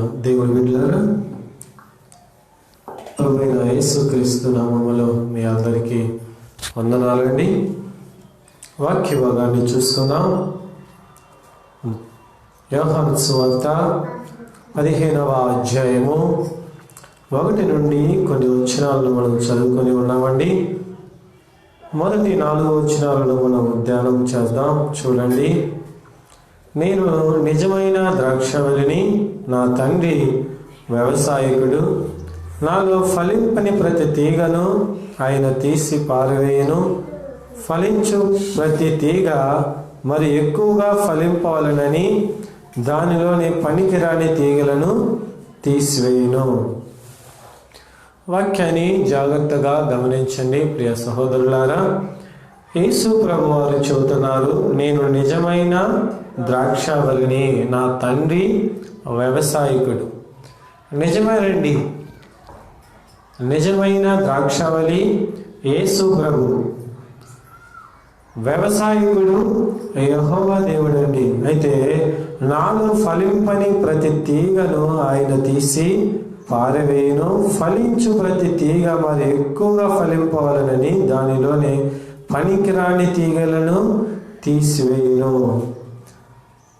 దేవుని బిడ్డలారా ప్రభువైన యేసుక్రీస్తు నామములో మీ అందరికీ వందనాలండి. వాక్య భాగాన్ని చూసుకుందాం యోహాను సువార్త పదిహేనవ అధ్యాయము. ఒకటి నుండి కొన్ని వచనాలను మనం చదువుకొని ఉన్నామండి. మొదటి నాలుగు వచనాలను మనం ధ్యానం చేద్దాం. చూడండి. నేను నిజమైన ద్రాక్షవల్లిని నా తండ్రి వ్యవసాయకుడు. నాలో ఫలింపని ప్రతి తీగను ఆయన తీసి పారవేయను. ఫలించు ప్రతి తీగ మరి ఎక్కువగా ఫలింపాలనని దానిలోని పనికిరాని తీగలను తీసివేయను. వాక్యాన్ని జాగ్రత్తగా గమనించండి ప్రియ సహోదరులారా. యేసు ప్రభు వారు చెబుతున్నారు నేను నిజమైన ద్రాక్షవల్లిని నా తండ్రి వ్యవసాయకుడు. నిజమేనండి నిజమైన ద్రాక్షవలి యేసు ప్రభు. వ్యవసాయకుడు యహోవా దేవుడు అండి. అయితే నాలో ఫలింపని ప్రతి తీగను ఆయన తీసి పారవేయను. ఫలించు ప్రతి తీగ మరి ఎక్కువగా ఫలింపవలనని దానిలోనే పనికిరాని తీగలను తీసివేయను.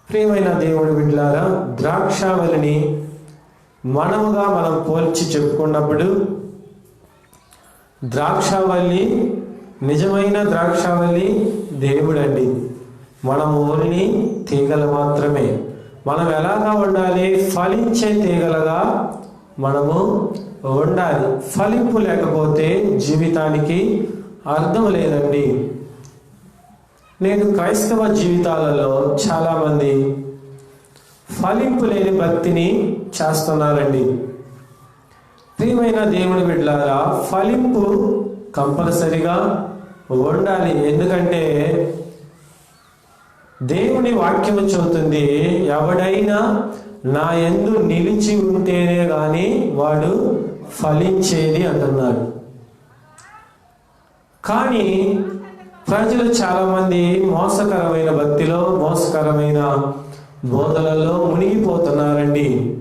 ప్రియమైన దేవుడు బిడ్లారా ద్రాక్షావళిని మనముగా మనం పోల్చి చెప్పుకున్నప్పుడు ద్రాక్షావళి నిజమైన ద్రాక్షావళి దేవుడండి. మనం ఓన్లీ తీగలు మాత్రమే. మనం ఎలాగా ఉండాలి? ఫలించే తీగలుగా మనము ఉండాలి. ఫలింపు లేకపోతే జీవితానికి అర్థం లేదండి. నేడు క్రైస్తవ జీవితాలలో చాలామంది ఫలింపు లేని భక్తిని చేస్తున్నారండి. ప్రియమైన దేవుని బిడ్డలారా ఫలింపు కంపల్సరిగా ఉండాలి. ఎందుకంటే దేవుని వాక్యం చెబుతుంది ఎవడైనా నా ఎందు నిలిచి ఉంటేనే గాని వాడు ఫలించేది అంటున్నాడు కానీ ప్రజలు చాలామంది మోసకరమైన భక్తిలో మోసకరమైన బోధలలో మునిగిపోతున్నారండి.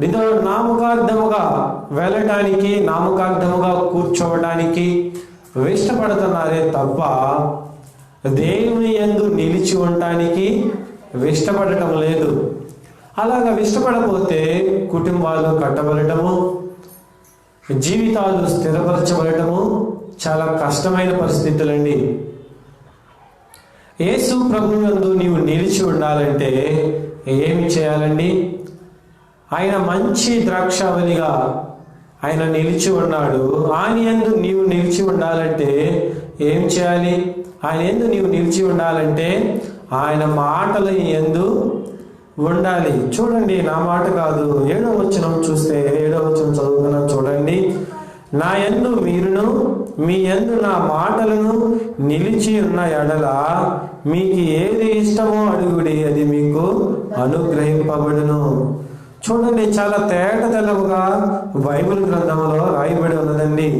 దీంతో నామకార్థముగా వెళ్ళటానికి నామకార్థముగా కూర్చోవడానికి ఇష్టపడుతున్నారే తప్ప దేవుని ఎందు నిలిచి ఉండటానికి ఇష్టపడటం లేదు. అలాగా ఇష్టపడపోతే కుటుంబాలు కట్టబడటము జీవితాలు స్థిరపరచబడటము చాలా కష్టమైన పరిస్థితులండి. యేసు ప్రభు నందు నీవు నిలిచి ఉండాలంటే ఏమి చేయాలండి? ఆయన మంచి ద్రాక్షావలిగా ఆయన నిలిచి ఉన్నాడు. ఆయన ఎందు నీవు నిలిచి ఉండాలంటే ఏం చేయాలి? ఆయన ఎందు నీవు నిలిచి ఉండాలంటే ఆయన మాటల ఎందు ఉండాలి. చూడండి నా మాట కాదు. ఏడో వచనం చూస్తే ఏడో వచనం చదువుకున్నా చూడండి. నా ఎందు మీరును మీ ఎందు నా మాటలను నిలిచి ఉన్న ఎడల మీకు ఏది ఇష్టమో అడుగుడి అది మీకు అనుగ్రహింపబడును. చూడండి చాలా తేట తెల్లవుగా బైబిల్ గ్రంథంలో రాయబడి ఉన్నదండి.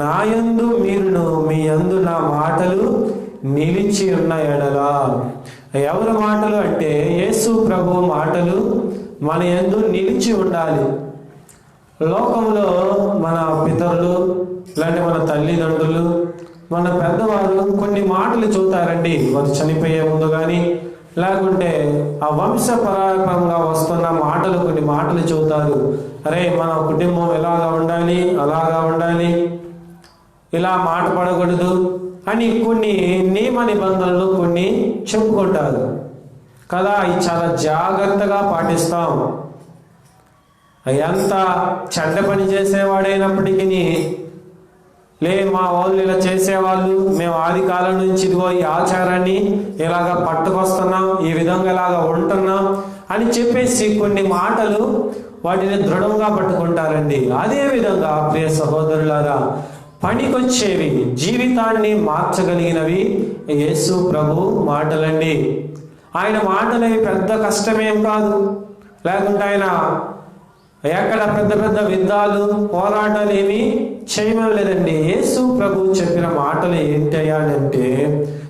నా యందు మీరును మీ యందు నా మాటలు నిలిచి ఉన్న ఎడల. ఎవరి మాటలు అంటే యేసు ప్రభు మాటలు మన యందు నిలిచి ఉండాలి. లోకంలో మన పితరులు ఇలాంటి మన తల్లిదండ్రులు మన పెద్దవాళ్ళు కొన్ని మాటలు చూతారండి వారు చనిపోయే ముందు కానీ లేకుంటే ఆ వంశపరాపరంగా వస్తున్న మాటలు కొన్ని మాటలు చెబుతారు. అరే మన కుటుంబం ఎలాగా ఉండాలి అలాగా ఉండాలి ఇలా మాట పడకూడదు అని కొన్ని నియమ నిబంధనలు కొన్ని చెప్పుకుంటారు. కదా అవి చాలా జాగ్రత్తగా పాటిస్తాం. ఎంత చెడ్డ పని చేసేవాడైనప్పటికీ లేదు మా వాళ్ళు ఇలా చేసేవాళ్ళు. మేము ఆది కాలం నుంచి ఇదిగో ఈ ఆచారాన్ని ఇలాగ పట్టుకొస్తున్నాం ఈ విధంగా ఇలాగ ఉంటున్నాం అని చెప్పేసి కొన్ని మాటలు వాటిని దృఢంగా పట్టుకుంటారండి. అదే విధంగా ప్రియ సహోదరులారా పనికొచ్చేవి జీవితాన్ని మార్చగలిగినవి యేసు ప్రభు మాటలండి. ఆయన మాటలవి పెద్ద కష్టమేం కాదు. లేకుంటే ఆయన ఎక్కడ పెద్ద పెద్ద యుద్ధాలు పోరాటాలు ఏమి చేయమని లేదండి యేసు ప్రభు చెప్పిన మాటలు ఏంటయ్యా అంటే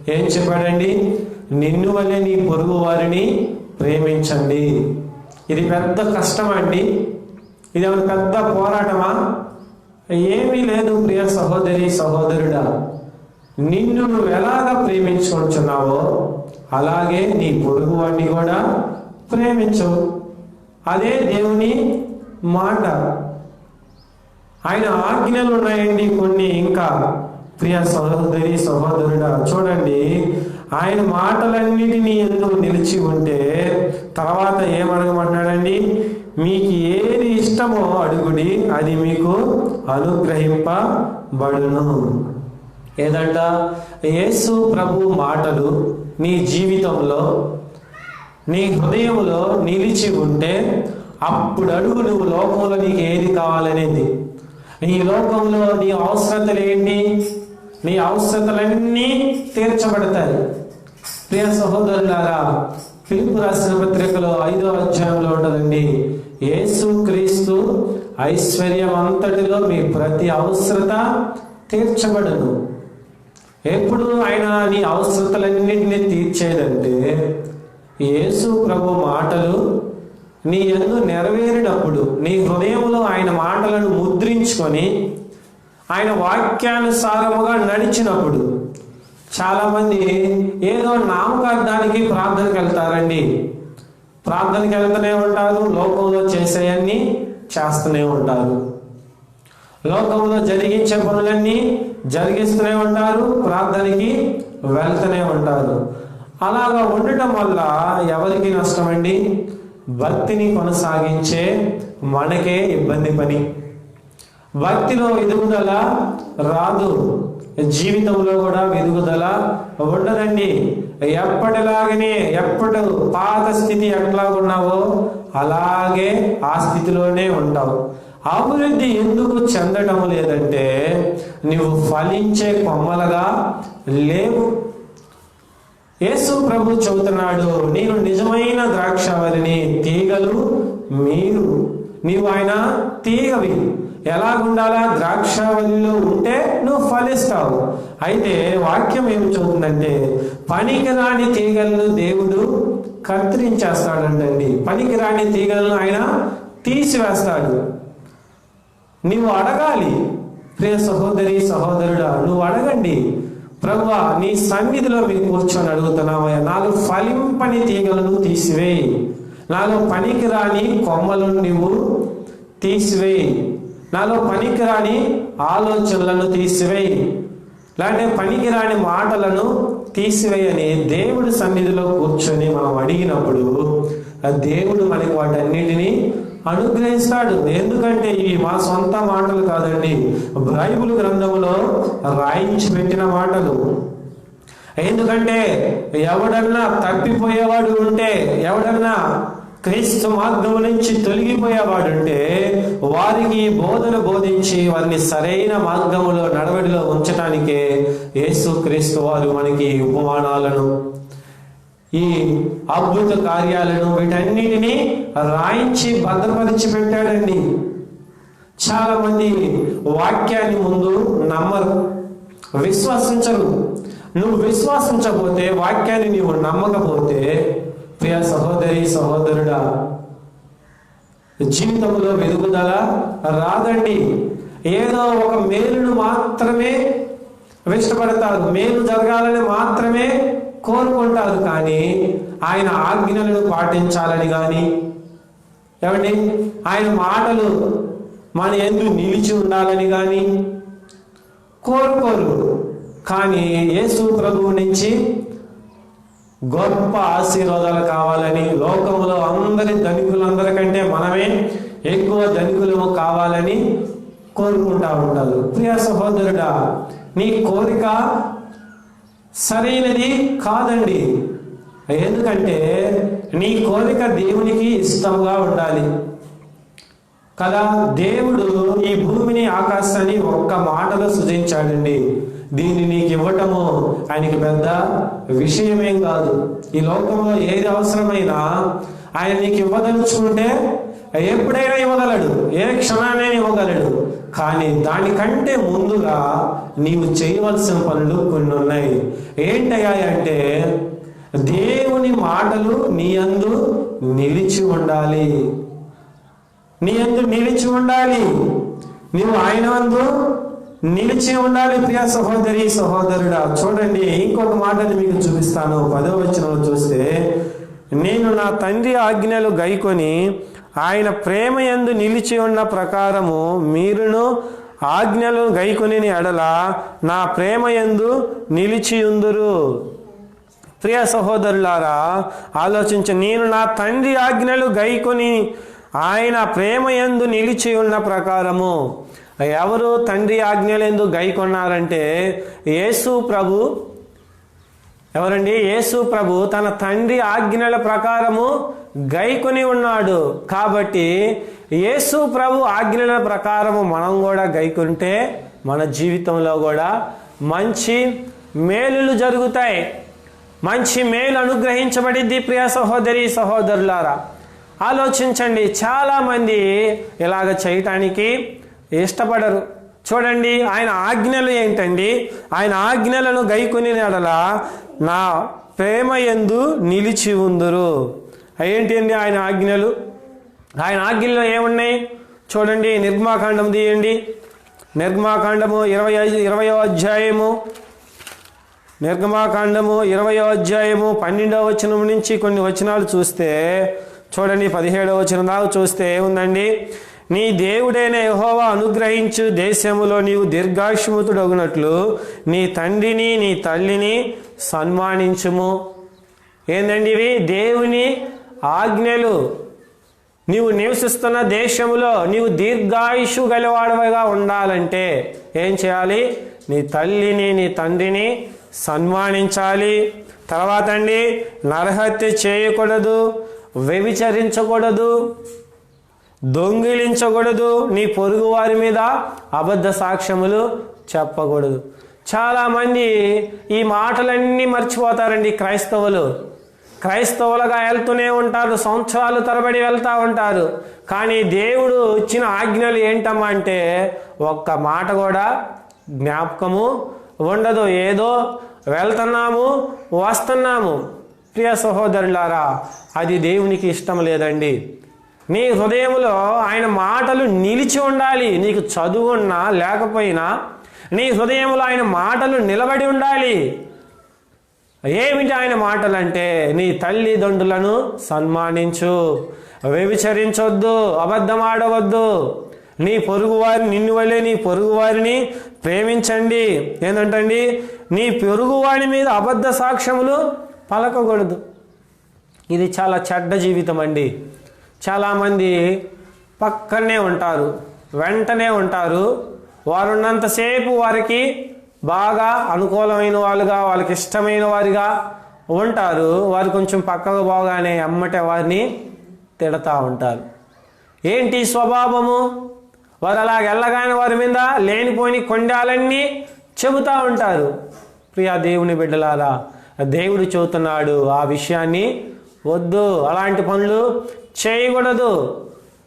ఏం చెప్పాడండి? నిన్ను వల్లే నీ పొరుగు వారిని ప్రేమించండి. ఇది పెద్ద కష్టమా అండి? ఇది ఏమైనా పెద్ద పోరాటమా? ఏమీ లేదు ప్రియ సహోదరి సహోదరుడా. నిన్ను నువ్వు ఎలాగ ప్రేమించుకుంటున్నావో అలాగే నీ పొరుగు వాడిని కూడా ప్రేమించు. అదే దేవుని మాట. ఆయన ఆజ్ఞలు ఉన్నాయండి కొన్ని ఇంకా. ప్రియ సహోదరి సహోదరుడా చూడండి. ఆయన మాటలన్నిటినీ ఎందుకు నిలిచి ఉంటే తర్వాత ఏమడగమంటాడండి? మీకు ఏది ఇష్టమో అడుగుడి అది మీకు అనుగ్రహింపబడును. ఏదంట? యేసు ప్రభు మాటలు నీ జీవితంలో నీ హృదయంలో నిలిచి ఉంటే అప్పుడు అడుగు నువ్వు లోకంలో నీకు ఏది కావాలనేది. నీ లోకంలో నీ అవసరతలు ఏంటి నీ అవసరతలన్నీ తీర్చబడతాయి. ప్రియ సహోదరులారా పిలుపు రాసిన పత్రికలో ఐదో అధ్యాయంలో ఉండదండి యేసు క్రీస్తు ఐశ్వర్యం అంతటిలో మీ ప్రతి అవసరత తీర్చబడను. ఎప్పుడు ఆయన నీ అవసరతలన్నింటినీ తీర్చేదంటే యేసు ప్రభు మాటలు నీ ఎందు నెరవేరినప్పుడు నీ హృదయంలో ఆయన మాటలను ముద్రించుకొని ఆయన వాక్యానుసారముగా నడిచినప్పుడు చాలామంది ఏదో నామకార్థానికి ప్రార్థనకి వెళ్తారండి. ప్రార్థనకి వెళ్తూనే ఉంటారు లోకంలో చేసేయన్నీ చేస్తూనే ఉంటారు. లోకంలో జరిగించే పనులన్నీ జరిగిస్తూనే ఉంటారు ప్రార్థనకి వెళ్తూనే ఉంటారు. అలాగా ఉండటం వల్ల ఎవరికి నష్టమండి? భక్తిని కొనసాగించే మనకే ఇబ్బంది పని. భక్తిలో ఎదుగుదల రాదు. జీవితంలో కూడా ఎదుగుదల ఉండదండి. ఎప్పటిలాగనే ఎప్పటి పాత స్థితి ఎట్లా ఉన్నావో అలాగే ఆ స్థితిలోనే ఉంటావు. అభివృద్ధి ఎందుకు చెందడం లేదంటే నువ్వు ఫలించే కొమ్మలుగా లేవు. యేసు ప్రభు చెబుతున్నాడు నేను నిజమైన ద్రాక్షవల్లిని తీగలు మీరు నీవు ఆయన తీగవి. ఎలాగుండాలా ద్రాక్షవల్లిలో ఉంటే నువ్వు ఫలిస్తావు. అయితే వాక్యం ఏమి చెబుతుందంటే పనికిరాని తీగలను దేవుడు కత్తిరించేస్తాడంటండి. పనికిరాని తీగలను ఆయన తీసివేస్తాడు. నీవు అడగాలి ప్రియ సహోదరి సహోదరుడా నువ్వు అడగండి. ప్రభువా నీ సన్నిధిలో మీరు కూర్చొని అడుగుతున్నామయ్యా నాలో ఫలింపని తీగలను తీసివేయి. నాలో పనికిరాని కొమ్మలను నువ్వు తీసివేయి. నాలో పనికిరాని ఆలోచనలను తీసివేయి. లేదంటే పనికిరాని మాటలను తీసివేయని దేవుడి సన్నిధిలో కూర్చొని మనం అడిగినప్పుడు ఆ దేవుడు మనకి వాటన్నిటిని అనుగ్రహిస్తాడు. ఎందుకంటే ఇవి మా సొంత మాటలు కాదండి. బైబుల్ గ్రంథంలో రాయించి పెట్టిన మాటలు. ఎందుకంటే ఎవడన్నా తప్పిపోయేవాడు ఉంటే ఎవడన్నా క్రీస్తు మార్గం నుంచి తొలగిపోయేవాడు ఉంటే వారికి బోధన బోధించి వారిని సరైన మార్గములో నడవడిలో ఉంచటానికే యేసు క్రీస్తు వారు మనకి ఉపమానాలను ఈ అద్భుత కార్యాలను వీటన్నిటిని రాయించి భద్రపరిచి పెట్టాడండి చాలా మంది వాక్యాన్ని ముందు నమ్మరు విశ్వసించరు. నువ్వు విశ్వసించకపోతే వాక్యాన్ని నీవు నమ్మకపోతే ప్రియ సహోదరి సహోదరుడా జీవితంలో వెలుగుదల రాదండి. ఏదో ఒక మేలును మాత్రమే ఇష్టపడతారు. మేలు జరగాలని మాత్రమే కోరుకుంటారు కానీ ఆయన ఆజ్ఞలను పాటించాలని కానీ ఏమండి? ఆయన మాటలు మన ఎందు నిలిచి ఉండాలని కానీ కోరుకోరు. కానీ యేసు ప్రభువు నుంచి గొప్ప ఆశీర్వాదాలు కావాలని లోకంలో అందరి ధనికులందరికంటే మనమే ఎక్కువ ధనికులము కావాలని కోరుకుంటా ఉంటారు. ప్రియ సహోదరుడా నీ కోరిక సరైనది కాదండి. ఎందుకంటే నీ కోరిక దేవునికి ఇష్టంగా ఉండాలి. కదా దేవుడు ఈ భూమిని ఆకాశాన్ని ఒక్క మాటలో సృజించాడండి. దీన్ని నీకు ఇవ్వటము ఆయనకి పెద్ద విషయమేం కాదు. ఈ లోకంలో ఏది అవసరమైనా ఆయన నీకు ఇవ్వదలుచుకుంటే ఎప్పుడైనా ఇవ్వగలడు. ఏ క్షణాన్ని ఇవ్వగలడు. కానీ దానికంటే ముందుగా నీవు చేయవలసిన పనులు కొన్ని ఉన్నాయి. ఏంటయ్యా అంటే దేవుని మాటలు నీ అందు నిలిచి ఉండాలి. నీ అందు నిలిచి ఉండాలి. నువ్వు ఆయన అందు నిలిచి ఉండాలి ప్రియ సహోదరి సహోదరుడా. చూడండి ఇంకొక మాటని మీకు చూపిస్తాను. పదో వచనంలో చూస్తే నేను నా తండ్రి ఆజ్ఞలు గైకొని ఆయన ప్రేమ ఎందు నిలిచి ఉన్న ప్రకారము మీరును ఆజ్ఞలు గైకొని ఎడల నా ప్రేమ ఎందు నిలిచి ఉందురు. ప్రియ సహోదరులారా ఆలోచించి నేను నా తండ్రి ఆజ్ఞలు గైకొని ఆయన ప్రేమ ఎందు నిలిచి ఉన్న ప్రకారము ఎవరు తండ్రి ఆజ్ఞలందు గైకొన్నారంటే యేసు ప్రభు ఎవరండి? యేసు ప్రభు తన తండ్రి ఆజ్ఞల ప్రకారము గైకొని ఉన్నాడు. కాబట్టి యేసు ప్రభు ఆజ్ఞల ప్రకారము మనం కూడా గైకుంటే మన జీవితంలో కూడా మంచి మేలులు జరుగుతాయి. మంచి మేలు అనుగ్రహించబడింది ప్రియ సహోదరి సహోదరులారా. ఆలోచించండి. చాలామంది ఇలాగ చేయటానికి ఇష్టపడరు. చూడండి ఆయన ఆజ్ఞలు ఏంటండి? ఆయన ఆజ్ఞలను గైకుని నెడల నా ప్రేమ ఎందు నిలిచి ఉందురు. ఏంటి అండి ఆయన ఆజ్ఞలు? ఆయన ఆజ్ఞల్లో ఏమున్నాయి? చూడండి నిర్మాకాండం తీయండి. నిర్మాకాండము ఇరవై ఐదు ఇరవయో అధ్యాయము. నిర్గమాకాండము ఇరవయో అధ్యాయము పన్నెండవ వచనం నుంచి కొన్ని వచనాలు చూస్తే చూడండి పదిహేడవ వచనం దాకా చూస్తే ఏముందండి? నీ దేవుడైన యహోవా అనుగ్రహించు దేశములో నీవు దీర్ఘాయుష్మతుడగునట్లు నీ తండ్రిని నీ తల్లిని సన్మానించుము. ఏందండి ఇవి? దేవుని ఆజ్ఞలు. నీవు నివసిస్తున్న దేశంలో నీవు దీర్ఘాయుషు గలవాడవగా ఉండాలంటే ఏం చేయాలి? నీ తల్లిని నీ తండ్రిని సన్మానించాలి. తర్వాత అండి నరహత్య చేయకూడదు వ్యభిచరించకూడదు. దొంగిలించకూడదు నీ పొరుగు వారి మీద అబద్ధ సాక్ష్యములు చెప్పకూడదు. చాలామంది ఈ మాటలన్నీ మర్చిపోతారండి క్రైస్తవులు. క్రైస్తవులుగా వెళ్తూనే ఉంటారు సంవత్సరాలు తరబడి వెళ్తూ ఉంటారు. కానీ దేవుడు ఇచ్చిన ఆజ్ఞలు ఏంటమ్మా అంటే ఒక్క మాట కూడా జ్ఞాపకము ఉండదు. ఏదో వెళ్తున్నాము వస్తున్నాము. ప్రియ సహోదరులారా అది దేవునికి ఇష్టం లేదండి. నీ హృదయంలో ఆయన మాటలు నిలిచి ఉండాలి. నీకు చదువున్నా లేకపోయినా నీ హృదయంలో ఆయన మాటలు నిలబడి ఉండాలి. ఏమిటి ఆయన మాటలు అంటే నీ తల్లిదండ్రులను సన్మానించు వ్యభిచరించొద్దు అబద్ధమాడవద్దు. నీ పొరుగువారిని నిన్ను వల్లే నీ పొరుగువారిని ప్రేమించండి. ఏంటంటండి? నీ పొరుగువారి మీద అబద్ధ సాక్ష్యములు పలకకూడదు ఇది చాలా చెడ్డ జీవితం అండి. చాలామంది పక్కనే ఉంటారు వెంటనే ఉంటారు. వారు ఉన్నంతసేపు వారికి బాగా అనుకూలమైన వాళ్ళుగా వాళ్ళకి ఇష్టమైన వారిగా ఉంటారు. వారు కొంచెం పక్కకు పోగానే అమ్మటే వారిని తిడతా ఉంటారు. ఏంటి స్వభావము? వారు అలా వెళ్ళగానే వారి మీద లేనిపోని కొండాలన్నీ చెబుతూ ఉంటారు. ప్రియా దేవుని బిడ్డలారా దేవుడు చెబుతున్నాడు ఆ విషయాన్ని వద్దు. అలాంటి పనులు చేయకూడదు.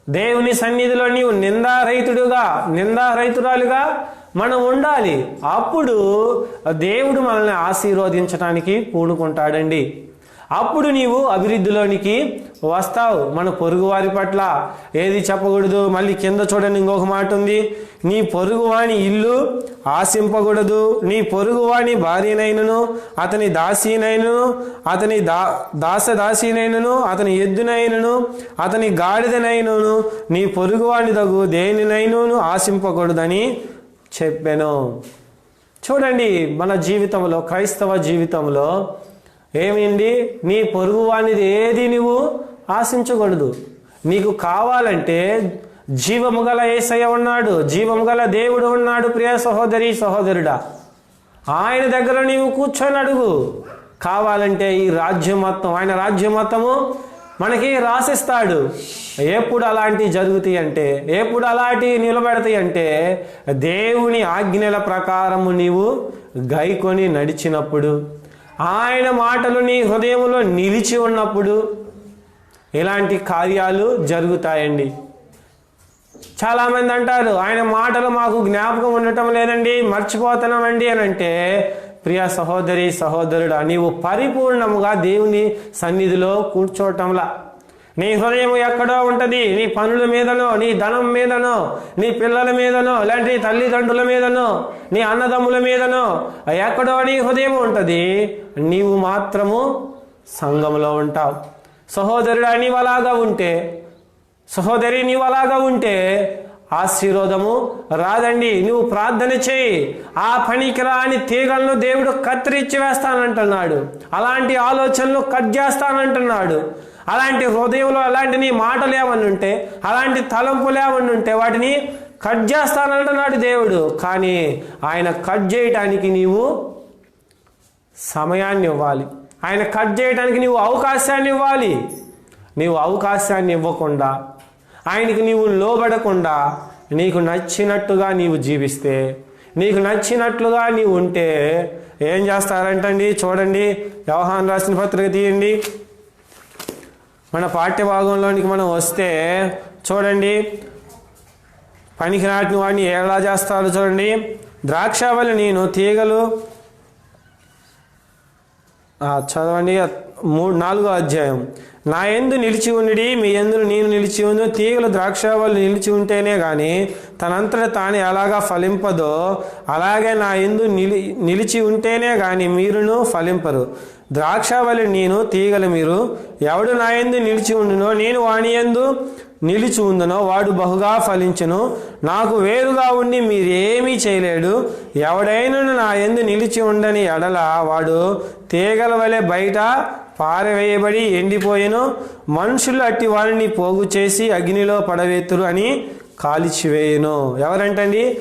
దేవుని సన్నిధిలో నీవు నిందారహితుడుగా నిందారహితురాలుగా మనం ఉండాలి. అప్పుడు దేవుడు మనల్ని ఆశీర్వదించడానికి పూనుకుంటాడండి. అప్పుడు నీవు అభివృద్ధిలోనికి వస్తావు. మన పొరుగువారి పట్ల ఏది చెప్పకూడదు? మళ్ళీ కింద చూడండి ఇంకొక మాట ఉంది. నీ పొరుగువాని ఇల్లు ఆశింపకూడదు. నీ పొరుగువాని భార్యనైనను అతని దాసీనైనను అతని దా దాసదాసీనైనను అతని ఎద్దునైనను అతని గాడిదనైనను నీ పొరుగువాని తగు దేనినైనను ఆశింపకూడదని చెప్పాను. చూడండి మన జీవితంలో క్రైస్తవ జీవితంలో ఏమైంది? నీ పొరుగు వానిది ఏది నువ్వు ఆశించకూడదు. నీకు కావాలంటే జీవము గల ఏసయ్య ఉన్నాడు జీవము గల దేవుడు ఉన్నాడు ప్రియ సహోదరి సహోదరుడా. ఆయన దగ్గర నీవు కూర్చొని అడుగు. కావాలంటే ఈ రాజ్యం మొత్తం ఆయన రాజ్యం మొత్తము మనకి రాసిస్తాడు. ఎప్పుడు అలాంటివి జరుగుతాయి అంటే ఎప్పుడు అలాంటివి నిలబెడతాయి అంటే దేవుని ఆజ్ఞల ప్రకారము నీవు గైకొని నడిచినప్పుడు ఆయన మాటలు నీ హృదయంలో నిలిచి ఉన్నప్పుడు ఇలాంటి కార్యాలు జరుగుతాయండి. చాలామంది అంటారు ఆయన మాటలు మాకు జ్ఞాపకం ఉండటం లేదండి మర్చిపోతున్నామండి అని అంటే ప్రియ సహోదరి సహోదరుడా నీవు పరిపూర్ణముగా దేవుని సన్నిధిలో కూర్చోవటంలా. నీ హృదయం ఎక్కడో ఉంటుంది నీ పనుల మీదనో నీ ధనం మీదనో నీ పిల్లల మీదనో లేదంటే నీ తల్లిదండ్రుల మీదనో నీ అన్నదమ్ముల మీదనో ఎక్కడో నీ హృదయం ఉంటుంది నీవు మాత్రము సంఘంలో ఉంటావు. సహోదరుడా నీవు అలాగా ఉంటే సహోదరి నీవు అలాగా ఉంటే ఆశీర్వాదము రాదండి. నువ్వు ప్రార్థన చేయి. ఆ పనికి రాని తీగలను దేవుడు కత్తిరించి వేస్తానంటున్నాడు. అలాంటి ఆలోచనలు కట్ చేస్తానంటున్నాడు. అలాంటి హృదయంలో అలాంటి నీ మాటలు ఏమని ఉంటే అలాంటి తలంపులు ఏమని ఉంటే వాటిని కట్ చేస్తానంటున్నాడు దేవుడు. కానీ ఆయన కట్ చేయటానికి నీవు సమయాన్ని ఇవ్వాలి ఆయన కట్ చేయడానికి నీవు అవకాశాన్ని ఇవ్వాలి నీవు అవకాశాన్ని ఇవ్వకుండా ఆయనకి నీవు లోబడకుండా నీకు నచ్చినట్టుగా నీవు జీవిస్తే నీకు నచ్చినట్లుగా నీవు ఉంటే ఏం చేస్తారంటండి? చూడండి వ్యవహారం రాసిన పత్రిక తీయండి. మన పాఠ్యభాగంలోనికి మనం వస్తే చూడండి పనికి నాటిన వాడిని ఎలా చేస్తారో చూడండి. ద్రాక్షావళి నేను తీగలు చదవండి మూడు నాలుగో అధ్యాయం. నా ఎందు నిలిచి ఉండి మీ ఎందు నేను నిలిచి ఉందో తీగలు వాళ్ళు నిలిచి ఉంటేనే కానీ తనంతట తాను ఎలాగా ఫలింపదో అలాగే నా ఎందు నిలి నిలిచి ఉంటేనే కానీ మీరును ఫలింపరు. ద్రాక్షావళి నేను తీగలు మీరు. ఎవడు నా ఎందు నిలిచి ఉండునో నేను వాని ఎందు నిలిచి ఉందనో వాడు బహుగా ఫలించును. నాకు వేరుగా ఉండి మీరేమీ చేయలేడు. ఎవడైనా నా ఎందు నిలిచి ఉండని ఎడల వాడు తీగల వలె బయట పారవేయబడి ఎండిపోయెను. మనుషులు అట్టి వారిని పోగు చేసి అగ్నిలో పడవేతురు అని కాల్చివేయును. ఎవరంటండి?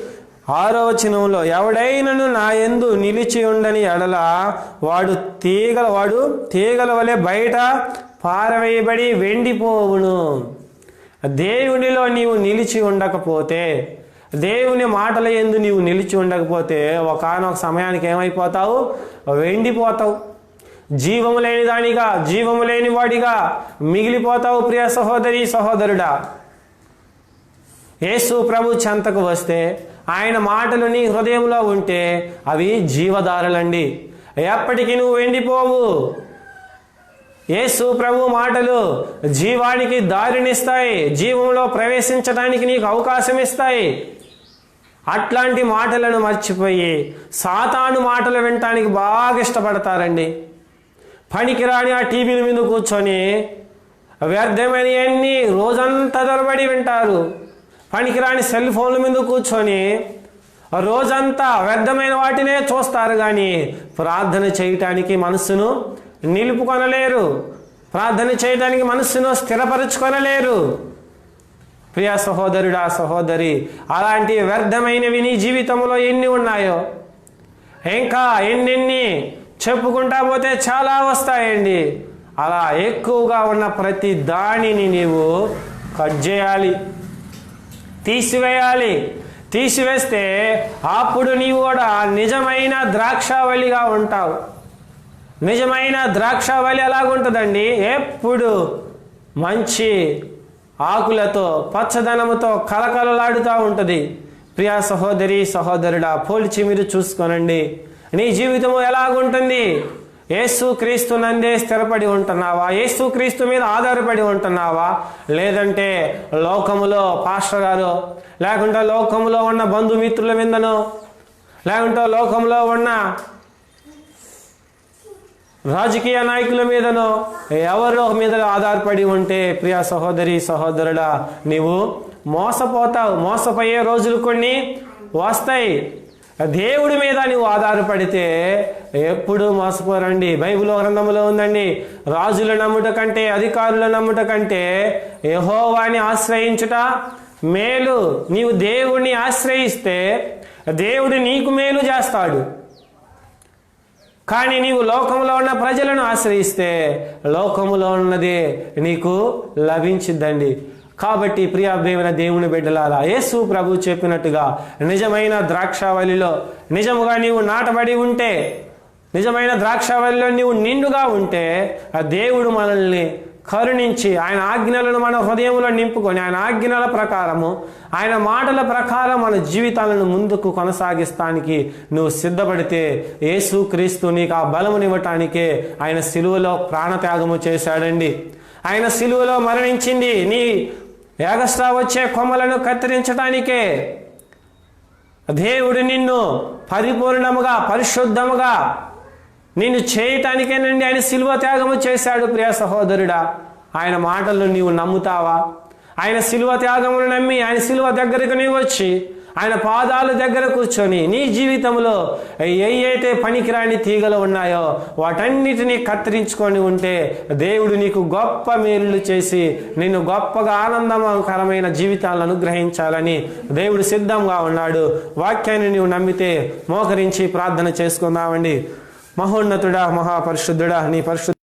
ఆరో వచనంలో ఎవడైనను నా ఎందు నిలిచి ఉండని ఎడల వాడు తీగల వాడు తీగల వలె బయట పారవేయబడి వెండిపోవును. దేవునిలో నీవు నిలిచి ఉండకపోతే దేవుని మాటల ఎందు నీవు నిలిచి ఉండకపోతే ఒకనొక సమయానికి ఏమైపోతావు? వెండిపోతావు. జీవము లేని దానిగా జీవము లేని వాడిగా మిగిలిపోతావు ప్రియ సహోదరి సహోదరుడా. యేసు ప్రభు చెంతకు వస్తే ఆయన మాటలు నీ హృదయంలో ఉంటే అవి జీవధారలండి. ఎప్పటికీ నువ్వు ఎండిపోవు యేసు ప్రభు మాటలు జీవానికి దారినిస్తాయి జీవంలో ప్రవేశించడానికి నీకు అవకాశం ఇస్తాయి అట్లాంటి మాటలను మర్చిపోయి సాతాను మాటలు వినటానికి బాగా ఇష్టపడతారండి. పనికిరాని ఆ టీవీల మీద కూర్చొని వ్యర్థమైన అన్ని రోజంతా తరబడి వింటారు. పనికిరాని సెల్ ఫోన్ల మీద కూర్చొని రోజంతా వ్యర్థమైన వాటినే చూస్తారు కానీ ప్రార్థన చేయటానికి మనస్సును నిలుపుకొనలేరు. ప్రార్థన చేయడానికి మనస్సును స్థిరపరచుకొనలేరు. ప్రియ సహోదరుడా సహోదరి అలాంటి వ్యర్థమైనవి నీ జీవితంలో ఎన్ని ఉన్నాయో? ఇంకా ఎన్నెన్ని? చెప్పుకుంటా పోతే చాలా వస్తాయండి. అలా ఎక్కువగా ఉన్న ప్రతి దానిని నీవు కట్ చేయాలి. తీసివేయాలి. తీసివేస్తే అప్పుడు నీవు కూడా నిజమైన ద్రాక్షావళిగా ఉంటావు. నిజమైన ద్రాక్షావళి ఎలాగుంటుందండి? ఎప్పుడు మంచి ఆకులతో పచ్చదనముతో కలకలలాడుతూ ఉంటుంది. ప్రియా సహోదరి సహోదరుడా పోల్చి మీరు చూసుకోనండి. నీ జీవితము ఎలాగుంటుంది? ఏసుక్రీస్తు నందే స్థిరపడి ఉంటున్నావా? ఏసుక్రీస్తు మీద ఆధారపడి ఉంటున్నావా? లేదంటే లోకములో పాస్టర్ గారు లేకుంటే లోకములో ఉన్న బంధుమిత్రుల మీదనో లేకుంటే లోకంలో ఉన్న రాజకీయ నాయకుల మీదనో ఎవరో మీద ఆధారపడి ఉంటే ప్రియ సహోదరి సహోదరుడా నీవు మోసపోతావు మోసపోయే రోజులు కొన్ని వస్తాయి. దేవుడి మీద నువ్వు ఆధారపడితే ఎప్పుడు మోసపోరండి. బైబిల్ గ్రంథంలో ఉందండి రాజుల నమ్ముట కంటే అధికారుల నమ్ముట కంటే యహోవాని ఆశ్రయించుట మేలు. నీవు దేవుణ్ణి ఆశ్రయిస్తే దేవుడు నీకు మేలు చేస్తాడు. కానీ నీవు లోకంలో ఉన్న ప్రజలను ఆశ్రయిస్తే లోకములో ఉన్నది నీకు లభించిద్దండి. కాబట్టి ప్రియాభేమైన దేవుని బిడ్డలారా యేసు ప్రభు చెప్పినట్టుగా నిజమైన ద్రాక్షావళిలో నిజముగా నీవు నాటబడి ఉంటే నిజమైన ద్రాక్షావళిలో నీవు నిండుగా ఉంటే ఆ దేవుడు మనల్ని కరుణించి ఆయన ఆజ్ఞలను మన హృదయంలో నింపుకొని ఆయన ఆజ్ఞల ప్రకారము ఆయన మాటల ప్రకారం మన జీవితాలను ముందుకు కొనసాగిస్తానికి నువ్వు సిద్ధపడితే యేసు క్రీస్తు నీకు ఆ బలమునివ్వటానికే ఆయన సిలువలో ప్రాణత్యాగము చేశాడండి. ఆయన సిలువలో మరణించింది. నీ ఏగస్ట్రా వచ్చే కొమ్మలను కత్తిరించడానికే దేవుడు నిన్ను పరిపూర్ణముగా పరిశుద్ధముగా నిన్ను చేయటానికేనండి ఆయన శిల్వ త్యాగము చేశాడు ప్రియ సహోదరుడా. ఆయన మాటలను నీవు నమ్ముతావా? ఆయన శిల్వ త్యాగమును నమ్మి ఆయన శిల్వ దగ్గరకు నీవు వచ్చి ఆయన పాదాల దగ్గర కూర్చొని నీ జీవితంలో ఏ అయితే పనికిరాని తీగలు ఉన్నాయో వాటన్నిటినీ కత్తిరించుకొని ఉంటే దేవుడు నీకు గొప్ప మేలులు చేసి నిన్ను గొప్పగా ఆనందకరమైన జీవితాలను అనుగ్రహించాలని దేవుడు సిద్ధంగా ఉన్నాడు. వాక్యాన్ని నీవు నమ్మితే మోకరించి ప్రార్థన చేసుకుందామండి. మహోన్నతుడా మహాపరిశుద్ధుడా నీ పరిశుద్ధ